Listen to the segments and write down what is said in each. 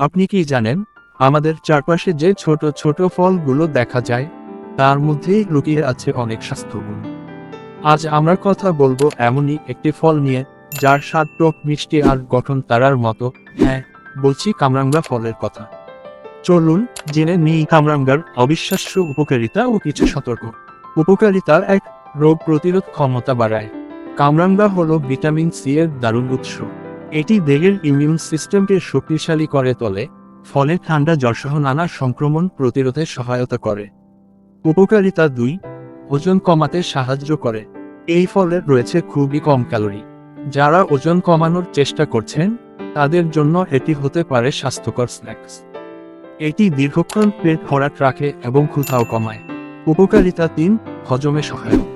আপনি কি জানেন, আমাদের চারপাশে যে ছোট ছোট ফলগুলো দেখা যায়, তার মধ্যেই লুকিয়ে আছে অনেক স্বাস্থ্যগুণ। আজ আমরা কথা বলব এমনই একটি ফল নিয়ে, যার স্বাদ টক, মিষ্টি আর গঠন তারার মতো। হ্যাঁ বলছি কামরাঙ্গা ফলের কথা। চলুন জেনে নিই কামরাঙ্গার অবিশ্বাস্য উপকারিতা ও কিছু সতর্ক। উপকারিতা এক, রোগ প্রতিরোধ ক্ষমতা বাড়ায়। কামরাঙ্গা হলো ভিটামিন সি এর দারুণ উৎস। এটি দেহের ইমিউন সিস্টেমকে শক্তিশালী করে তোলে, ফলে ঠান্ডা জ্বরসহ নানা সংক্রমণ প্রতিরোধে সহায়তা করে। উপকারিতা দুই, ওজন কমাতে সাহায্য করে। এই ফলের রয়েছে খুবই কম ক্যালোরি। যারা ওজন কমানোর চেষ্টা করছেন, তাদের জন্য এটি হতে পারে স্বাস্থ্যকর স্ন্যাক্স। এটি দীর্ঘক্ষণ পেট ভরাট রাখে এবং ক্ষুধাও কমায়। উপকারিতা তিন, হজমে সহায়ক।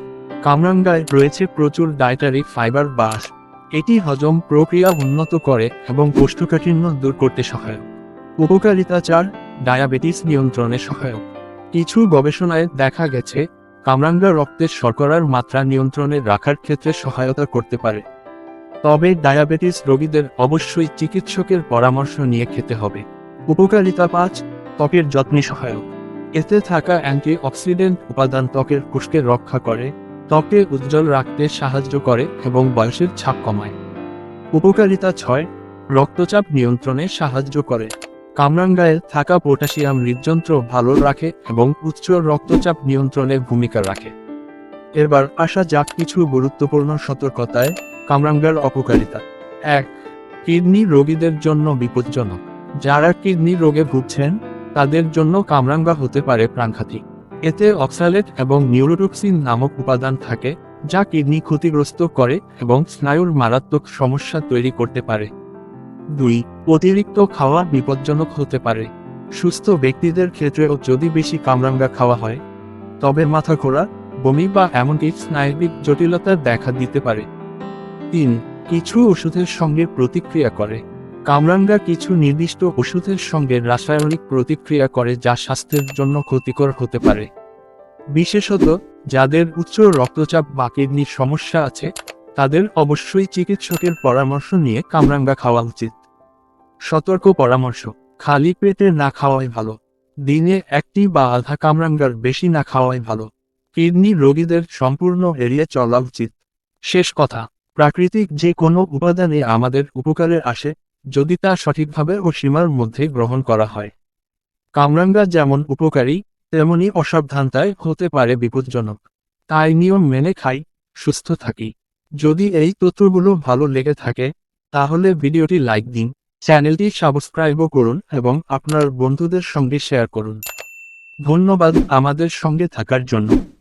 কামরাঙ্গায় রয়েছে প্রচুর ডায়েটারি ফাইবার বাস এটি হজম প্রক্রিয়া উন্নত করে এবং কোষ্ঠকাঠিন্য দূর করতে সহায়ক। উপকারিতা চার, ডায়াবেটিস নিয়ন্ত্রণে সহায়ক। কিছু গবেষণায় দেখা গেছে, কামরাঙ্গা রক্তের শর্করার মাত্রা নিয়ন্ত্রণে রাখার ক্ষেত্রে সহায়তা করতে পারে। তবে ডায়াবেটিস রোগীদের অবশ্যই চিকিৎসকের পরামর্শ নিয়ে খেতে হবে। উপকারিতা পাঁচ, ত্বকের যত্নে সহায়ক। এতে থাকা অ্যান্টি অক্সিডেন্ট উপাদান ত্বকের কোষকে রক্ষা করে ত্বকে উজ্জ্বল রাখতে সাহায্য করে এবং বয়সের ছাপ কমায়। উপকারিতা ছয়, রক্তচাপ নিয়ন্ত্রণে সাহায্য করে। কামরাঙ্গায় থাকা পটাশিয়াম হৃদযন্ত্র ভালো রাখে এবং উচ্চ রক্তচাপ নিয়ন্ত্রণে ভূমিকা রাখে। এবার আসা যাক কিছু গুরুত্বপূর্ণ সতর্কতায় কামরাঙ্গার অপকারিতা। এক, কিডনি রোগীদের জন্য বিপজ্জনক। যারা কিডনি রোগে ভুগছেন, তাদের জন্য কামরাঙ্গা হতে পারে প্রাণঘাতী। এতে অক্সালেট এবং নিউরোটক্সিন নামক উপাদান থাকে, যা কিডনি ক্ষতিগ্রস্ত করে এবং স্নায়ুর মারাত্মক সমস্যা তৈরি করতে পারে। দুই, অতিরিক্ত খাওয়া বিপজ্জনক হতে পারে। সুস্থ ব্যক্তিদের ক্ষেত্রেও যদি বেশি কামরাঙ্গা খাওয়া হয়, তবে মাথা ঘোরা বমি বা এমনকি স্নায়বিক জটিলতা দেখা দিতে পারে। তিন, কিছু ওষুধের সঙ্গে প্রতিক্রিয়া করে। কামরাঙ্গা কিছু নির্দিষ্ট ওষুধের সঙ্গে রাসায়নিক প্রতিক্রিয়া করে যা স্বাস্থ্যের জন্য ক্ষতিকর হতে পারে। বিশেষত, যাদের উচ্চ রক্তচাপ বা কিডনির সমস্যা আছে, তাদের অবশ্যই চিকিৎসকের পরামর্শ নিয়ে কামরাঙ্গা খাওয়া উচিত। সতর্ক পরামর্শ, খালি পেটে না খাওয়াই ভালো। দিনে একটি বা আধা কামরাঙ্গার বেশি না খাওয়াই ভালো। কিডনি রোগীদের সম্পূর্ণ এড়িয়ে চলা উচিত। শেষ কথা, প্রাকৃতিক যে কোনো উপাদানে আমাদের উপকারে আসে যদি তা সঠিকভাবে ও সীমার মধ্যে গ্রহণ করা হয়। কামরাঙ্গা যেমন উপকারী, তেমনি অসাবধানতায় হতে পারে বিপজ্জনক। তাই নিয়ম মেনে খাই, সুস্থ থাকি। যদি এই তথ্যগুলো ভালো লেগে থাকে, তাহলে ভিডিওটি লাইক দিন, চ্যানেলটি সাবস্ক্রাইবও করুন এবং আপনার বন্ধুদের সঙ্গে শেয়ার করুন। ধন্যবাদ আমাদের সঙ্গে থাকার জন্য।